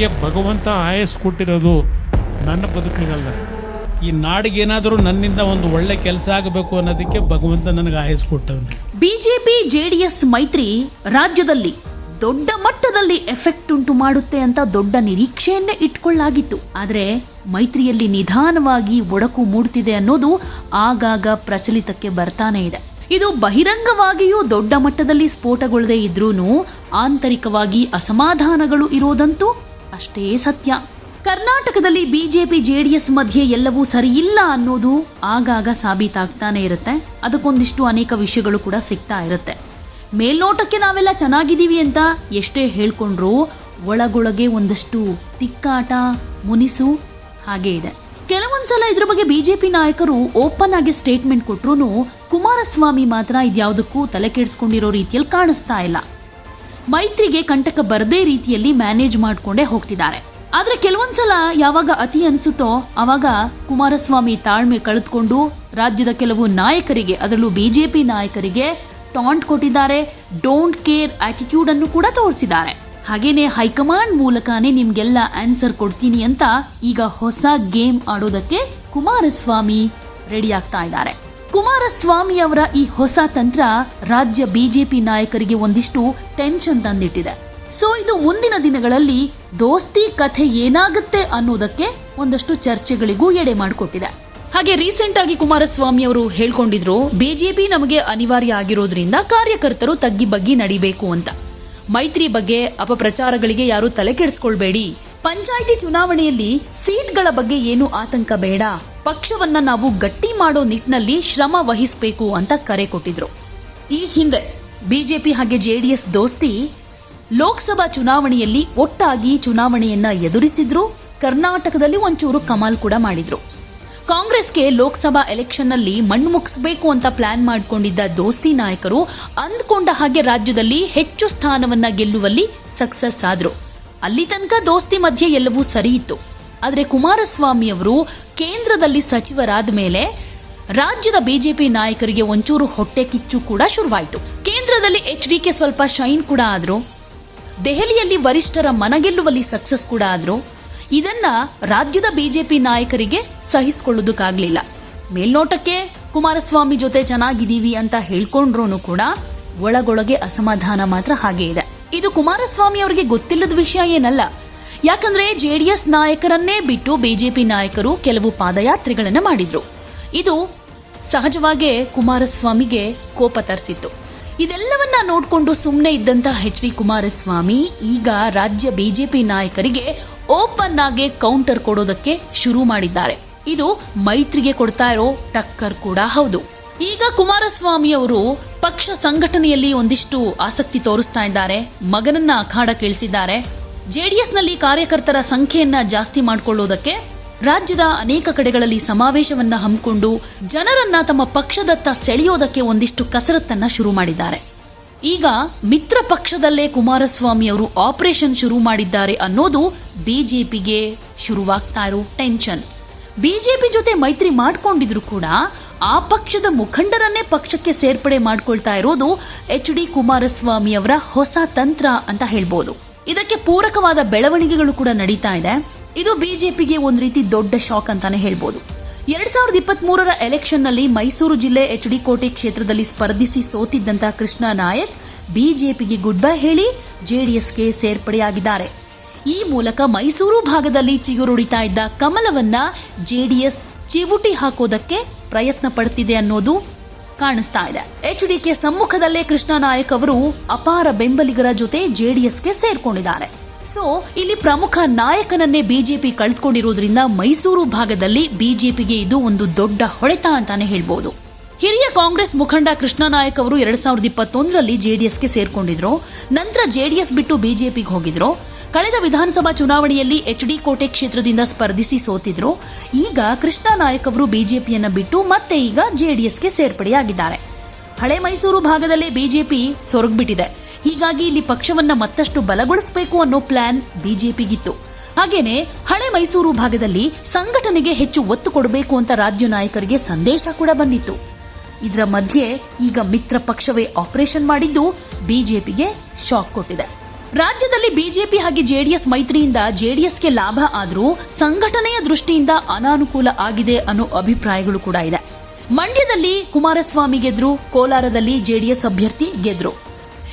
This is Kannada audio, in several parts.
ನನಗೆ ಭಗವಂತ ಆಯಸ್ ಕೊಟ್ಟಿರೋದು ನನ್ನ ಬದುಕಿಗಲ್ಲ ಈ ನಾಡಿಗೇನಾದರೂ ನನ್ನಿಂದ ಒಂದು ಒಳ್ಳೆ ಕೆಲಸ ಆಗಬೇಕು ಅನ್ನೋದಕ್ಕೆ ಭಗವಂತ ನನಗೆ ಆಯಸ್ ಕೊಟ್ಟವನು. ಬಿಜೆಪಿ, ಜೆಡಿಎಸ್ ಮೈತ್ರಿ ರಾಜ್ಯದಲ್ಲಿ ದೊಡ್ಡ ಮಟ್ಟದಲ್ಲಿ ಎಫೆಕ್ಟ್ ಉಂಟು ಮಾಡುತ್ತೆ ಅಂತ ದೊಡ್ಡ ನಿರೀಕ್ಷೆಯನ್ನೇ ಇಟ್ಕೊಳ್ಳಾಗಿತ್ತು. ಆದರೆ ಮೈತ್ರಿಯಲ್ಲಿ ನಿಧಾನವಾಗಿ ಒಡಕು ಮೂಡ್ತಿದೆ ಅನ್ನೋದು ಆಗಾಗ ಪ್ರಚಲಿತಕ್ಕೆ ಬರ್ತಾನೆ ಇದೆ. ಇದು ಬಹಿರಂಗವಾಗಿಯೂ ದೊಡ್ಡ ಮಟ್ಟದಲ್ಲಿ ಸ್ಫೋಟಗೊಳ್ಳದೆ ಇದ್ರೂ ಆಂತರಿಕವಾಗಿ ಅಸಮಾಧಾನಗಳು ಇರೋದಂತೂ ಅಷ್ಟೇ ಸತ್ಯ. ಕರ್ನಾಟಕದಲ್ಲಿ ಬಿಜೆಪಿ, ಜೆಡಿಎಸ್ ಮಧ್ಯೆ ಎಲ್ಲವೂ ಸರಿಯಿಲ್ಲ ಅನ್ನೋದು ಆಗಾಗ ಸಾಬೀತಾಗ್ತಾನೆ ಇರುತ್ತೆ. ಅದಕ್ಕೊಂದಿಷ್ಟು ಅನೇಕ ವಿಷಯಗಳು ಕೂಡ ಸಿಗ್ತಾ ಇರುತ್ತೆ. ಮೇಲ್ನೋಟಕ್ಕೆ ನಾವೆಲ್ಲ ಚೆನ್ನಾಗಿದ್ದೀವಿ ಅಂತ ಎಷ್ಟೇ ಹೇಳ್ಕೊಂಡ್ರು ಒಳಗೊಳಗೆ ಒಂದಷ್ಟು ತಿಕ್ಕಾಟ, ಮುನಿಸು ಹಾಗೆ ಇದೆ. ಕೆಲವೊಂದ್ಸಲ ಇದ್ರ ಬಗ್ಗೆ ಬಿಜೆಪಿ ನಾಯಕರು ಓಪನ್ ಆಗಿ ಸ್ಟೇಟ್ಮೆಂಟ್ ಕೊಟ್ರು ಕುಮಾರಸ್ವಾಮಿ ಮಾತ್ರ ಇದ್ಯಾವುದಕ್ಕೂ ತಲೆ ಕೆಡಿಸ್ಕೊಂಡಿರೋ ರೀತಿಯಲ್ಲಿ ಕಾಣಿಸ್ತಾ ಇಲ್ಲ. ಮೈತ್ರಿಗೆ ಕಂಟಕ ಬರದೇ ರೀತಿಯಲ್ಲಿ ಮ್ಯಾನೇಜ್ ಮಾಡ್ಕೊಂಡೇ ಹೋಗ್ತಿದ್ದಾರೆ. ಆದ್ರೆ ಕೆಲವೊಂದ್ಸಲ ಯಾವಾಗ ಅತಿ ಅನಿಸುತ್ತೋ ಅವಾಗ ಕುಮಾರಸ್ವಾಮಿ ತಾಳ್ಮೆ ಕಳೆದುಕೊಂಡು ರಾಜ್ಯದ ಕೆಲವು ನಾಯಕರಿಗೆ, ಅದರಲ್ಲೂ ಬಿಜೆಪಿ ನಾಯಕರಿಗೆ ಟಾಂಟ್ ಕೊಟ್ಟಿದ್ದಾರೆ ಡೋಂಟ್ ಕೇರ್ ಆಟಿಟ್ಯೂಡ್ ಅನ್ನು ಕೂಡ ತೋರಿಸಿದ್ದಾರೆ. ಹಾಗೇನೆ ಹೈಕಮಾಂಡ್ ಮೂಲಕನೇ ನಿಮ್ಗೆಲ್ಲ ಆನ್ಸರ್ ಕೊಡ್ತೀನಿ ಅಂತ ಈಗ ಹೊಸ ಗೇಮ್ ಆಡೋದಕ್ಕೆ ಕುಮಾರಸ್ವಾಮಿ ರೆಡಿ ಆಗ್ತಾ ಇದ್ದಾರೆ. ಕುಮಾರಸ್ವಾಮಿ ಅವರ ಈ ಹೊಸ ತಂತ್ರ ರಾಜ್ಯ ಬಿಜೆಪಿ ನಾಯಕರಿಗೆ ಒಂದಿಷ್ಟು ಟೆನ್ಷನ್ ತಂದಿಟ್ಟಿದೆ. ಸೊ ಇದು ಮುಂದಿನ ದಿನಗಳಲ್ಲಿ ದೋಸ್ತಿ ಕಥೆ ಏನಾಗುತ್ತೆ ಅನ್ನೋದಕ್ಕೆ ಒಂದಷ್ಟು ಚರ್ಚೆಗಳಿಗೂ ಎಡೆ ಮಾಡಿಕೊಟ್ಟಿದೆ. ಹಾಗೆ ರೀಸೆಂಟ್ ಆಗಿ ಕುಮಾರಸ್ವಾಮಿ ಅವರು ಹೇಳ್ಕೊಂಡಿದ್ರು, ಬಿಜೆಪಿ ನಮಗೆ ಅನಿವಾರ್ಯ ಆಗಿರೋದ್ರಿಂದ ಕಾರ್ಯಕರ್ತರು ತಗ್ಗಿ ಬಗ್ಗಿ ನಡಿಬೇಕು ಅಂತ. ಮೈತ್ರಿ ಬಗ್ಗೆ ಅಪಪ್ರಚಾರಗಳಿಗೆ ಯಾರು ತಲೆ ಕೆಡಿಸ್ಕೊಳ್ಬೇಡಿ. ಪಂಚಾಯಿತಿ ಚುನಾವಣೆಯಲ್ಲಿ ಸೀಟ್ಗಳ ಬಗ್ಗೆ ಏನು ಆತಂಕ ಬೇಡ. ಪಕ್ಷವನ್ನ ನಾವು ಗಟ್ಟಿ ಮಾಡೋ ನಿಟ್ಟಿನಲ್ಲಿ ಶ್ರಮ ವಹಿಸಬೇಕು ಅಂತ ಕರೆ ಕೊಟ್ಟಿದ್ರು. ಈ ಹಿಂದೆ ಬಿಜೆಪಿ ಹಾಗೆ ಜೆಡಿಎಸ್ ದೋಸ್ತಿ ಲೋಕಸಭಾ ಚುನಾವಣೆಯಲ್ಲಿ ಒಟ್ಟಾಗಿ ಚುನಾವಣೆಯನ್ನ ಎದುರಿಸಿದ್ರು, ಕರ್ನಾಟಕದಲ್ಲಿ ಒಂಚೂರು ಕಮಾಲ್ ಕೂಡ ಮಾಡಿದ್ರು. ಕಾಂಗ್ರೆಸ್ಗೆ ಲೋಕಸಭಾ ಎಲೆಕ್ಷನ್ನಲ್ಲಿ ಮಣ್ಣು ಮುಗಿಸಬೇಕು ಅಂತ ಪ್ಲಾನ್ ಮಾಡಿಕೊಂಡಿದ್ದ ದೋಸ್ತಿ ನಾಯಕರು ಅಂದ್ಕೊಂಡ ಹಾಗೆ ರಾಜ್ಯದಲ್ಲಿ ಹೆಚ್ಚು ಸ್ಥಾನವನ್ನ ಗೆಲ್ಲುವಲ್ಲಿ ಸಕ್ಸಸ್ ಆದ್ರು. ಅಲ್ಲಿ ತನಕ ದೋಸ್ತಿ ಮಧ್ಯೆ ಎಲ್ಲವೂ ಸರಿ ಇತ್ತು. ಆದರೆ ಕುಮಾರಸ್ವಾಮಿ ಅವರು ಕೇಂದ್ರದಲ್ಲಿ ಸಚಿವರಾದ ಮೇಲೆ ರಾಜ್ಯದ ಬಿಜೆಪಿ ನಾಯಕರಿಗೆ ಒಂಚೂರು ಹೊಟ್ಟೆ ಕಿಚ್ಚು ಕೂಡ ಶುರುವಾಯಿತು. ಕೇಂದ್ರದಲ್ಲಿ ಎಚ್ ಡಿಕೆ ಸ್ವಲ್ಪ ಶೈನ್ ಕೂಡ ಆದರು. ದೆಹಲಿಯಲ್ಲಿ ವರಿಷ್ಠರ ಮನಗೆಲ್ಲುವಲ್ಲಿ ಸಕ್ಸಸ್ ಕೂಡ ಆದರು. ಇದನ್ನ ರಾಜ್ಯದ ಬಿಜೆಪಿ ನಾಯಕರಿಗೆ ಸಹಿಸಿಕೊಳ್ಳೋದಕ್ಕಾಗಲಿಲ್ಲ. ಮೇಲ್ನೋಟಕ್ಕೆ ಕುಮಾರಸ್ವಾಮಿ ಜೊತೆ ಚೆನ್ನಾಗಿದ್ದೀವಿ ಅಂತ ಹೇಳ್ಕೊಂಡ್ರೂ ಕೂಡ ಒಳಗೊಳಗೆ ಅಸಮಾಧಾನ ಮಾತ್ರ ಹಾಗೆ ಇದೆ. ಇದು ಕುಮಾರಸ್ವಾಮಿ ಅವರಿಗೆ ಗೊತ್ತಿಲ್ಲದ ವಿಷಯ ಏನಲ್ಲ. ಯಾಕಂದ್ರೆ ಜೆಡಿಎಸ್ ನಾಯಕರನ್ನೇ ಬಿಟ್ಟು ಬಿಜೆಪಿ ನಾಯಕರು ಕೆಲವು ಪಾದಯಾತ್ರೆಗಳನ್ನು ಮಾಡಿದ್ರು. ಇದು ಸಹಜವಾಗೇ ಕುಮಾರಸ್ವಾಮಿಗೆ ಕೋಪ ತರಿಸಿತ್ತು. ಇದೆಲ್ಲವನ್ನ ನೋಡಿಕೊಂಡು ಸುಮ್ಮನೆ ಇದ್ದಂತ ಎಚ್ ಡಿ ಕುಮಾರಸ್ವಾಮಿ ಈಗ ರಾಜ್ಯ ಬಿಜೆಪಿ ನಾಯಕರಿಗೆ ಓಪನ್ ಆಗಿ ಕೌಂಟರ್ ಕೊಡೋದಕ್ಕೆ ಶುರು ಮಾಡಿದ್ದಾರೆ. ಇದು ಮೈತ್ರಿಗೆ ಕೊಡ್ತಾ ಇರೋ ಟಕ್ಕರ್ ಕೂಡ ಹೌದು. ಈಗ ಕುಮಾರಸ್ವಾಮಿ ಅವರು ಪಕ್ಷ ಸಂಘಟನೆಯಲ್ಲಿ ಒಂದಿಷ್ಟು ಆಸಕ್ತಿ ತೋರಿಸ್ತಾ ಇದ್ದಾರೆ, ಮಗನನ್ನ ಅಖಾಡ ಕೇಳಿಸಿದ್ದಾರೆ ಜೆಡಿಎಸ್ನಲ್ಲಿ ಕಾರ್ಯಕರ್ತರ ಸಂಖ್ಯೆಯನ್ನ ಜಾಸ್ತಿ ಮಾಡಿಕೊಳ್ಳೋದಕ್ಕೆ ರಾಜ್ಯದ ಅನೇಕ ಕಡೆಗಳಲ್ಲಿ ಸಮಾವೇಶವನ್ನ ಹಮ್ಮಿಕೊಂಡು ಜನರನ್ನ ತಮ್ಮ ಪಕ್ಷದತ್ತ ಸೆಳೆಯೋದಕ್ಕೆ ಒಂದಿಷ್ಟು ಕಸರತ್ತನ್ನ ಶುರು ಮಾಡಿದ್ದಾರೆ. ಈಗ ಮಿತ್ರ ಪಕ್ಷದಲ್ಲೇ ಕುಮಾರಸ್ವಾಮಿ ಅವರು ಆಪರೇಷನ್ ಶುರು ಮಾಡಿದ್ದಾರೆ ಅನ್ನೋದು ಬಿಜೆಪಿಗೆ ಶುರುವಾಗ್ತಾ ಇರೋ ಟೆನ್ಷನ್. ಬಿಜೆಪಿ ಜೊತೆ ಮೈತ್ರಿ ಮಾಡಿಕೊಂಡಿದ್ರು ಕೂಡ ಆ ಪಕ್ಷದ ಮುಖಂಡರನ್ನೇ ಪಕ್ಷಕ್ಕೆ ಸೇರ್ಪಡೆ ಮಾಡ್ಕೊಳ್ತಾ ಇರೋದು ಎಚ್ ಡಿ ಕುಮಾರಸ್ವಾಮಿ ಅವರ ಹೊಸ ತಂತ್ರ ಅಂತ ಹೇಳ್ಬೋದು. ಇದಕ್ಕೆ ಪೂರಕವಾದ ಬೆಳವಣಿಗೆಗಳು ಕೂಡ ನಡೀತಾ ಇದೆ. ಇದು ಬಿಜೆಪಿಗೆ ಒಂದ್ ರೀತಿ ದೊಡ್ಡ ಶಾಕ್ ಅಂತಾನೆ ಹೇಳ್ಬೋದು. ಎರಡ್ ಸಾವಿರದ ಇಪ್ಪತ್ತ್ ಮೂರರ ಎಲೆಕ್ಷನ್ನಲ್ಲಿ ಮೈಸೂರು ಜಿಲ್ಲೆ ಎಚ್ ಡಿ ಕೋಟೆ ಕ್ಷೇತ್ರದಲ್ಲಿ ಸ್ಪರ್ಧಿಸಿ ಸೋತಿದ್ದಂತಹ ಕೃಷ್ಣ ನಾಯಕ್ ಬಿಜೆಪಿಗೆ ಗುಡ್ ಬೈ ಹೇಳಿ ಜೆಡಿಎಸ್ಗೆ ಸೇರ್ಪಡೆಯಾಗಿದ್ದಾರೆ. ಈ ಮೂಲಕ ಮೈಸೂರು ಭಾಗದಲ್ಲಿ ಚಿಗುರುಡಿತಾ ಇದ್ದ ಕಮಲವನ್ನ ಜೆಡಿಎಸ್ ಚಿವುಟಿ ಹಾಕೋದಕ್ಕೆ ಪ್ರಯತ್ನ ಪಡ್ತಿದೆ ಅನ್ನೋದು ಕಾಣಿಸ್ತಾ ಇದೆ. ಎಚ್ ಡಿಕೆ ಸಮ್ಮುಖದಲ್ಲೇ ಕೃಷ್ಣ ಅವರು ಅಪಾರ ಬೆಂಬಲಿಗರ ಜೊತೆ ಜೆಡಿಎಸ್ಗೆ ಸೇರ್ಕೊಂಡಿದ್ದಾರೆ. ಸೊ, ಇಲ್ಲಿ ಪ್ರಮುಖ ನಾಯಕನನ್ನೇ ಬಿಜೆಪಿ ಕಳೆದುಕೊಂಡಿರೋದ್ರಿಂದ ಮೈಸೂರು ಭಾಗದಲ್ಲಿ ಬಿಜೆಪಿಗೆ ಇದು ಒಂದು ದೊಡ್ಡ ಹೊಡೆತ ಅಂತಾನೆ ಹೇಳ್ಬೋದು. ಹಿರಿಯ ಕಾಂಗ್ರೆಸ್ ಮುಖಂಡ ಕೃಷ್ಣ ನಾಯಕ್ ಅವರು ಎರಡ್ ಸಾವಿರದ ಇಪ್ಪತ್ತೊಂದರಲ್ಲಿ ಜೆಡಿಎಸ್ಗೆ ಸೇರ್ಕೊಂಡಿದ್ರು. ನಂತರ ಜೆಡಿಎಸ್ ಬಿಟ್ಟು ಬಿಜೆಪಿಗೆ ಹೋಗಿದ್ರು. ಕಳೆದ ವಿಧಾನಸಭಾ ಚುನಾವಣೆಯಲ್ಲಿ ಎಚ್ ಡಿ ಕೋಟೆ ಕ್ಷೇತ್ರದಿಂದ ಸ್ಪರ್ಧಿಸಿ ಸೋತಿದ್ರು. ಈಗ ಕೃಷ್ಣ ನಾಯಕ್ ಅವರು ಬಿಜೆಪಿಯನ್ನ ಬಿಟ್ಟು ಮತ್ತೆ ಈಗ ಜೆಡಿಎಸ್ಗೆ ಸೇರ್ಪಡೆಯಾಗಿದ್ದಾರೆ. ಹಳೆ ಮೈಸೂರು ಭಾಗದಲ್ಲೇ ಬಿಜೆಪಿ ಸೊರಗ್ಬಿಟ್ಟಿದೆ. ಹೀಗಾಗಿ ಇಲ್ಲಿ ಪಕ್ಷವನ್ನ ಮತ್ತಷ್ಟು ಬಲಗೊಳಿಸಬೇಕು ಅನ್ನೋ ಪ್ಲಾನ್ ಬಿಜೆಪಿಗಿತ್ತು. ಹಾಗೇನೆ ಹಳೆ ಮೈಸೂರು ಭಾಗದಲ್ಲಿ ಸಂಘಟನೆಗೆ ಹೆಚ್ಚು ಒತ್ತು ಕೊಡಬೇಕು ಅಂತ ರಾಜ್ಯ ನಾಯಕರಿಗೆ ಸಂದೇಶ ಕೂಡ ಬಂದಿತ್ತು. ಇದರ ಮಧ್ಯೆ ಈಗ ಮಿತ್ರ ಪಕ್ಷವೇ ಆಪರೇಷನ್ ಮಾಡಿದ್ದು ಬಿಜೆಪಿಗೆ ಶಾಕ್ ಕೊಟ್ಟಿದೆ. ರಾಜ್ಯದಲ್ಲಿ ಬಿಜೆಪಿ ಹಾಗೆ ಜೆಡಿಎಸ್ ಮೈತ್ರಿಯಿಂದ ಜೆಡಿಎಸ್ಗೆ ಲಾಭ ಆದರೂ ಸಂಘಟನೆಯ ದೃಷ್ಟಿಯಿಂದ ಅನಾನುಕೂಲ ಆಗಿದೆ ಅನ್ನೋ ಅಭಿಪ್ರಾಯಗಳು ಕೂಡ ಇದೆ. ಮಂಡ್ಯದಲ್ಲಿ ಕುಮಾರಸ್ವಾಮಿ ಗೆದ್ರು, ಕೋಲಾರದಲ್ಲಿ ಜೆಡಿಎಸ್ ಅಭ್ಯರ್ಥಿ ಗೆದ್ರು.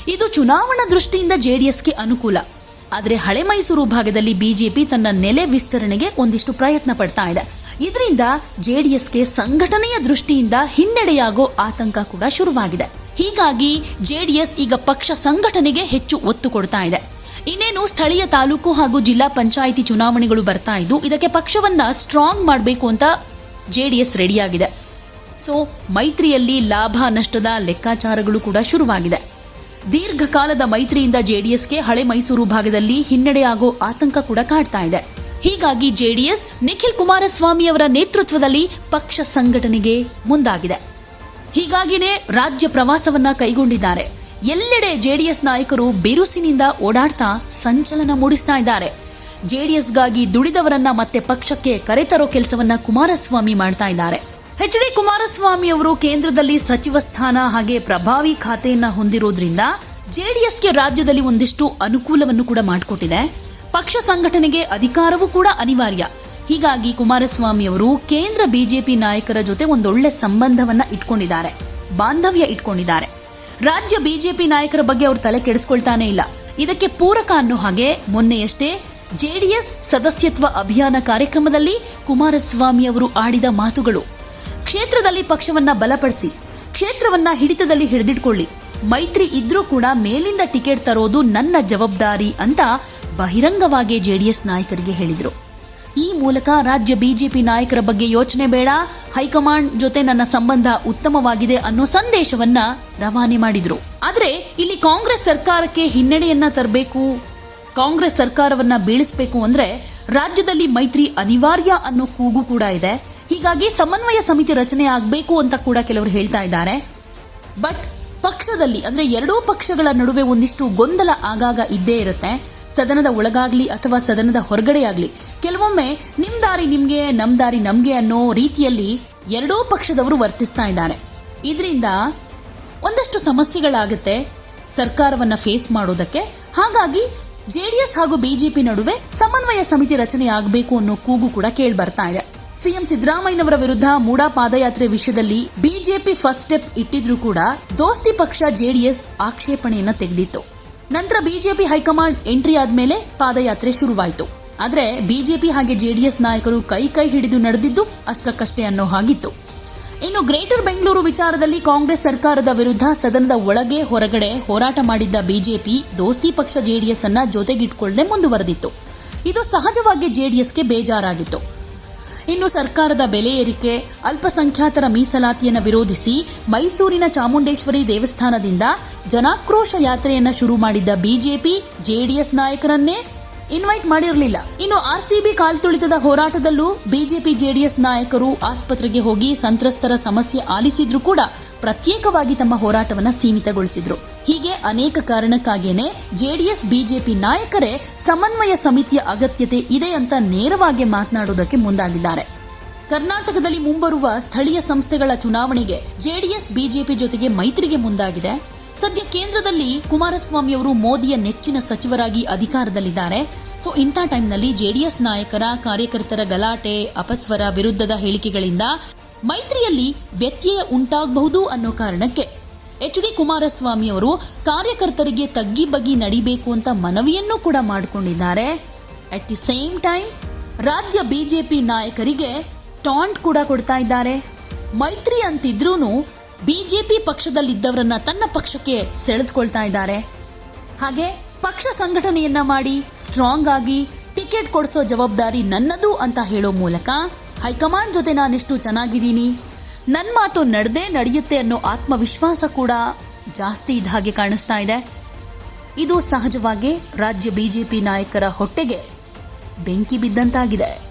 ಇದು ಚುನಾವಣಾ ದೃಷ್ಟಿಯಿಂದ ಜೆಡಿಎಸ್ಗೆ ಅನುಕೂಲ. ಆದರೆ ಹಳೆ ಮೈಸೂರು ಭಾಗದಲ್ಲಿ ಬಿಜೆಪಿ ತನ್ನ ನೆಲೆ ವಿಸ್ತರಣೆಗೆ ಒಂದಿಷ್ಟು ಪ್ರಯತ್ನ ಪಡ್ತಾ ಇದೆ. ಇದರಿಂದ ಜೆಡಿಎಸ್ಗೆ ಸಂಘಟನೆಯ ದೃಷ್ಟಿಯಿಂದ ಹಿನ್ನಡೆಯಾಗೋ ಆತಂಕ ಕೂಡ ಶುರುವಾಗಿದೆ. ಹೀಗಾಗಿ ಜೆಡಿಎಸ್ ಈಗ ಪಕ್ಷ ಸಂಘಟನೆಗೆ ಹೆಚ್ಚು ಒತ್ತು ಕೊಡ್ತಾ ಇದೆ. ಇನ್ನೇನು ಸ್ಥಳೀಯ ತಾಲೂಕು ಹಾಗೂ ಜಿಲ್ಲಾ ಪಂಚಾಯಿತಿ ಚುನಾವಣೆಗಳು ಬರ್ತಾ ಇದ್ದು, ಇದಕ್ಕೆ ಪಕ್ಷವನ್ನ ಸ್ಟ್ರಾಂಗ್ ಮಾಡಬೇಕು ಅಂತ ಜೆಡಿಎಸ್ ರೆಡಿಯಾಗಿದೆ. ಸೊ, ಮೈತ್ರಿಯಲ್ಲಿ ಲಾಭ ನಷ್ಟದ ಲೆಕ್ಕಾಚಾರಗಳು ಕೂಡ ಶುರುವಾಗಿದೆ. ದೀರ್ಘಕಾಲದ ಮೈತ್ರಿಯಿಂದ ಜೆಡಿಎಸ್ಗೆ ಹಳೆ ಮೈಸೂರು ಭಾಗದಲ್ಲಿ ಹಿನ್ನಡೆಯಾಗೋ ಆತಂಕ ಕೂಡ ಕಾಡ್ತಾ ಇದೆ. ಹೀಗಾಗಿ ಜೆಡಿಎಸ್ ನಿಖಿಲ್ ಕುಮಾರಸ್ವಾಮಿ ಅವರ ನೇತೃತ್ವದಲ್ಲಿ ಪಕ್ಷ ಸಂಘಟನೆಗೆ ಮುಂದಾಗಿದೆ. ಹೀಗಾಗಿನೇ ರಾಜ್ಯ ಪ್ರವಾಸವನ್ನ ಕೈಗೊಂಡಿದ್ದಾರೆ. ಎಲ್ಲೆಡೆ ಜೆಡಿಎಸ್ ನಾಯಕರು ಬಿರುಸಿನಿಂದ ಓಡಾಡ್ತಾ ಸಂಚಲನ ಮೂಡಿಸ್ತಾ ಇದ್ದಾರೆ. ಜೆಡಿಎಸ್ಗಾಗಿ ದುಡಿದವರನ್ನ ಮತ್ತೆ ಪಕ್ಷಕ್ಕೆ ಕರೆತರೋ ಕೆಲಸವನ್ನ ಕುಮಾರಸ್ವಾಮಿ ಮಾಡ್ತಾ ಇದ್ದಾರೆ. ಎಚ್ ಡಿ ಕುಮಾರಸ್ವಾಮಿ ಅವರು ಕೇಂದ್ರದಲ್ಲಿ ಸಚಿವ ಸ್ಥಾನ ಹಾಗೆ ಪ್ರಭಾವಿ ಖಾತೆಯನ್ನ ಹೊಂದಿರೋದ್ರಿಂದ ಜೆಡಿಎಸ್ಗೆ ರಾಜ್ಯದಲ್ಲಿ ಒಂದಿಷ್ಟು ಅನುಕೂಲವನ್ನು ಕೂಡ ಮಾಡಿಕೊಟ್ಟಿದೆ. ಪಕ್ಷ ಸಂಘಟನೆಗೆ ಅಧಿಕಾರವೂ ಕೂಡ ಅನಿವಾರ್ಯ. ಹೀಗಾಗಿ ಕುಮಾರಸ್ವಾಮಿ ಅವರು ಕೇಂದ್ರ ಬಿಜೆಪಿ ನಾಯಕರ ಜೊತೆ ಒಂದೊಳ್ಳೆ ಸಂಬಂಧವನ್ನ ಇಟ್ಕೊಂಡಿದ್ದಾರೆ, ಬಾಂಧವ್ಯ ಇಟ್ಕೊಂಡಿದ್ದಾರೆ. ರಾಜ್ಯ ಬಿಜೆಪಿ ನಾಯಕರ ಬಗ್ಗೆ ಅವರು ತಲೆ ಕೆಡಿಸ್ಕೊಳ್ತಾನೆ ಇಲ್ಲ. ಇದಕ್ಕೆ ಪೂರಕ ಅನ್ನೋ ಹಾಗೆ ಮೊನ್ನೆಯಷ್ಟೇ ಜೆಡಿಎಸ್ ಸದಸ್ಯತ್ವ ಅಭಿಯಾನ ಕಾರ್ಯಕ್ರಮದಲ್ಲಿ ಕುಮಾರಸ್ವಾಮಿ ಅವರು ಆಡಿದ ಮಾತುಗಳು. ಕ್ಷೇತ್ರದಲ್ಲಿ ಪಕ್ಷವನ್ನ ಬಲಪಡಿಸಿ, ಕ್ಷೇತ್ರವನ್ನ ಹಿಡಿತದಲ್ಲಿ ಹಿಡಿದಿಟ್ಕೊಳ್ಳಿ. ಮೈತ್ರಿ ಇದ್ರೂ ಕೂಡ ಮೇಲಿಂದ ಟಿಕೆಟ್ ತರೋದು ನನ್ನ ಜವಾಬ್ದಾರಿ ಅಂತ ಬಹಿರಂಗವಾಗಿ ಜೆಡಿಎಸ್ ನಾಯಕರಿಗೆ ಹೇಳಿದ್ರು. ಈ ಮೂಲಕ ರಾಜ್ಯ ಬಿಜೆಪಿ ನಾಯಕರ ಬಗ್ಗೆ ಯೋಚನೆ ಬೇಡ. ಹೈಕಮಾಂಡ್ ಜೊತೆ ನನ್ನ ಸಂಬಂಧ ಉತ್ತಮವಾಗಿದೆ ಅನ್ನೋ ಸಂದೇಶವನ್ನ ರವಾನೆ ಮಾಡಿದ್ರು. ಆದ್ರೆ ಇಲ್ಲಿ ಕಾಂಗ್ರೆಸ್ ಸರ್ಕಾರಕ್ಕೆ ಹಿನ್ನಡೆಯನ್ನ ತರಬೇಕು, ಕಾಂಗ್ರೆಸ್ ಸರ್ಕಾರವನ್ನ ಬೀಳಿಸಬೇಕು ಅಂದ್ರೆ ರಾಜ್ಯದಲ್ಲಿ ಮೈತ್ರಿ ಅನಿವಾರ್ಯ ಅನ್ನೋ ಕೂಗು ಕೂಡ ಇದೆ. ಹೀಗಾಗಿ ಸಮನ್ವಯ ಸಮಿತಿ ರಚನೆ ಆಗಬೇಕು ಅಂತ ಕೂಡ ಕೆಲವರು ಹೇಳ್ತಾ ಇದ್ದಾರೆ. ಬಟ್ ಪಕ್ಷದಲ್ಲಿ ಅಂದ್ರೆ ಎರಡೂ ಪಕ್ಷಗಳ ನಡುವೆ ಒಂದಿಷ್ಟು ಗೊಂದಲ ಆಗಾಗ ಇದ್ದೇ ಇರುತ್ತೆ. ಸದನದ ಒಳಗಾಗ್ಲಿ ಅಥವಾ ಸದನದ ಹೊರಗಡೆ ಆಗ್ಲಿ ಕೆಲವೊಮ್ಮೆ ನಿಮ್ ದಾರಿ ನಿಮ್ಗೆ, ನಮ್ ದಾರಿ ನಮ್ಗೆ ಅನ್ನೋ ರೀತಿಯಲ್ಲಿ ಎರಡೂ ಪಕ್ಷದವರು ವರ್ತಿಸ್ತಾ ಇದ್ದಾರೆ. ಇದರಿಂದ ಒಂದಷ್ಟು ಸಮಸ್ಯೆಗಳಾಗುತ್ತೆ ಸರ್ಕಾರವನ್ನ ಫೇಸ್ ಮಾಡೋದಕ್ಕೆ. ಹಾಗಾಗಿ ಜೆಡಿಎಸ್ ಹಾಗೂ ಬಿಜೆಪಿ ನಡುವೆ ಸಮನ್ವಯ ಸಮಿತಿ ರಚನೆ ಆಗಬೇಕು ಅನ್ನೋ ಕೂಗು ಕೂಡ ಕೇಳಿ ಬರ್ತಾ ಇದೆ. ಸಿಎಂ ಸಿದ್ದರಾಮಯ್ಯನವರ ವಿರುದ್ಧ ಮೂಡಾ ಪಾದಯಾತ್ರೆ ವಿಷಯದಲ್ಲಿ ಬಿಜೆಪಿ ಫಸ್ಟ್ ಸ್ಟೆಪ್ ಇಟ್ಟಿದ್ರೂ ಕೂಡ ದೋಸ್ತಿ ಪಕ್ಷ ಜೆಡಿಎಸ್ ಆಕ್ಷೇಪಣೆಯನ್ನ ತೆಗೆದಿತ್ತು. ನಂತರ ಬಿಜೆಪಿ ಹೈಕಮಾಂಡ್ ಎಂಟ್ರಿ ಆದ್ಮೇಲೆ ಪಾದಯಾತ್ರೆ ಶುರುವಾಯಿತು. ಆದರೆ ಬಿಜೆಪಿ ಹಾಗೆ ಜೆಡಿಎಸ್ ನಾಯಕರು ಕೈ ಕೈ ಹಿಡಿದು ನಡೆದಿದ್ದು ಅಷ್ಟಕ್ಕಷ್ಟೇ ಅನ್ನೋ ಹಾಗಿತ್ತು. ಇನ್ನು ಗ್ರೇಟರ್ ಬೆಂಗಳೂರು ವಿಚಾರದಲ್ಲಿ ಕಾಂಗ್ರೆಸ್ ಸರ್ಕಾರದ ವಿರುದ್ಧ ಸದನದ ಒಳಗೆ ಹೊರಗಡೆ ಹೋರಾಟ ಮಾಡಿದ್ದ ಬಿಜೆಪಿ ದೋಸ್ತಿ ಪಕ್ಷ ಜೆಡಿಎಸ್ ಅನ್ನ ಜೊತೆಗಿಟ್ಕೊಳ್ಳದೆ ಮುಂದುವರೆದಿತ್ತು. ಇದು ಸಹಜವಾಗಿ ಜೆಡಿಎಸ್ಗೆ ಬೇಜಾರಾಗಿತ್ತು. ಇನ್ನು ಸರ್ಕಾರದ ಬೆಲೆ ಏರಿಕೆ, ಅಲ್ಪಸಂಖ್ಯಾತರ ಮೀಸಲಾತಿಯನ್ನು ವಿರೋಧಿಸಿ ಮೈಸೂರಿನ ಚಾಮುಂಡೇಶ್ವರಿ ದೇವಸ್ಥಾನದಿಂದ ಜನಾಕ್ರೋಶ ಯಾತ್ರೆಯನ್ನು ಶುರು ಮಾಡಿದ್ದ ಬಿಜೆಪಿ, ಜೆಡಿಎಸ್ ನಾಯಕರನ್ನೇ ಇನ್ವೈಟ್ ಮಾಡಿರಲಿಲ್ಲ. ಇನ್ನು ಆರ್ಸಿಬಿ ಕಾಲ್ತುಳಿತದ ಹೋರಾಟದಲ್ಲೂ ಬಿಜೆಪಿ ಜೆಡಿಎಸ್ ನಾಯಕರು ಆಸ್ಪತ್ರೆಗೆ ಹೋಗಿ ಸಂತ್ರಸ್ತರ ಸಮಸ್ಯೆ ಆಲಿಸಿದ್ರು ಕೂಡ ಪ್ರತ್ಯೇಕವಾಗಿ ತಮ್ಮ ಹೋರಾಟವನ್ನ ಸೀಮಿತಗೊಳಿಸಿದ್ರು. ಹೀಗೆ ಅನೇಕ ಕಾರಣಕ್ಕಾಗಿಯೇ ಜೆಡಿಎಸ್, ಬಿಜೆಪಿ ನಾಯಕರೇ ಸಮನ್ವಯ ಸಮಿತಿಯ ಅಗತ್ಯತೆ ಇದೆ ಅಂತ ನೇರವಾಗಿ ಮಾತನಾಡುವುದಕ್ಕೆ ಮುಂದಾಗಿದ್ದಾರೆ. ಕರ್ನಾಟಕದಲ್ಲಿ ಮುಂಬರುವ ಸ್ಥಳೀಯ ಸಂಸ್ಥೆಗಳ ಚುನಾವಣೆಗೆ ಜೆಡಿಎಸ್, ಬಿಜೆಪಿ ಜೊತೆಗೆ ಮೈತ್ರಿಗೆ ಮುಂದಾಗಿದೆ. ಸದ್ಯ ಕೇಂದ್ರದಲ್ಲಿ ಕುಮಾರಸ್ವಾಮಿ ಅವರು ಮೋದಿಯ ನೆಚ್ಚಿನ ಸಚಿವರಾಗಿ ಅಧಿಕಾರದಲ್ಲಿದ್ದಾರೆ. ಸೊ, ಇಂಥ ಟೈಮ್ನಲ್ಲಿ ಜೆಡಿಎಸ್ ನಾಯಕರ ಕಾರ್ಯಕರ್ತರ ಗಲಾಟೆ, ಅಪಸ್ವರ ವಿರುದ್ಧದ ಹೇಳಿಕೆಗಳಿಂದ ಮೈತ್ರಿಯಲ್ಲಿ ವ್ಯತ್ಯಯ ಉಂಟಾಗಬಹುದು ಅನ್ನೋ ಕಾರಣಕ್ಕೆ ಎಚ್ ಡಿ ಕುಮಾರಸ್ವಾಮಿ ಅವರು ಕಾರ್ಯಕರ್ತರಿಗೆ ತಗ್ಗಿ ಬಗ್ಗಿ ನಡಿಬೇಕು ಅಂತ ಮನವಿಯನ್ನು ಕೂಡ ಮಾಡಿಕೊಂಡಿದ್ದಾರೆ. ಅಟ್ ದಿ ಸೇಮ್ ಟೈಮ್ ರಾಜ್ಯ ಬಿಜೆಪಿ ನಾಯಕರಿಗೆ ಟಾಂಟ್ ಕೂಡ ಕೊಡ್ತಾ ಇದ್ದಾರೆ. ಮೈತ್ರಿ ಅಂತಿದ್ರೂ ಬಿಜೆಪಿ ಪಕ್ಷದಲ್ಲಿದ್ದವರನ್ನ ತನ್ನ ಪಕ್ಷಕ್ಕೆ ಸೆಳೆದುಕೊಳ್ತಾ ಇದ್ದಾರೆ. ಹಾಗೆ ಪಕ್ಷ ಸಂಘಟನೆಯನ್ನ ಮಾಡಿ ಸ್ಟ್ರಾಂಗ್ ಆಗಿ ಟಿಕೆಟ್ ಕೊಡಿಸೋ ಜವಾಬ್ದಾರಿ ನನ್ನದು ಅಂತ ಹೇಳೋ ಮೂಲಕ ಹೈಕಮಾಂಡ್ ಜೊತೆ ನಾನೆಷ್ಟು ಚೆನ್ನಾಗಿದ್ದೀನಿ. ನನ್ನ ಮಾತು ನಡೆದೇ ನಡೆಯುತ್ತೆ ಅನ್ನೋ ಆತ್ಮವಿಶ್ವಾಸ ಕೂಡ ಜಾಸ್ತಿ ಇದ್ದ ಹಾಗೆ ಕಾಣಿಸ್ತಾ ಇದೆ. ಇದು ಸಹಜವಾಗಿ ರಾಜ್ಯ ಬಿಜೆಪಿ ನಾಯಕರ ಹೊಟ್ಟೆಗೆ ಬೆಂಕಿ ಬಿದ್ದಂತಾಗಿದೆ.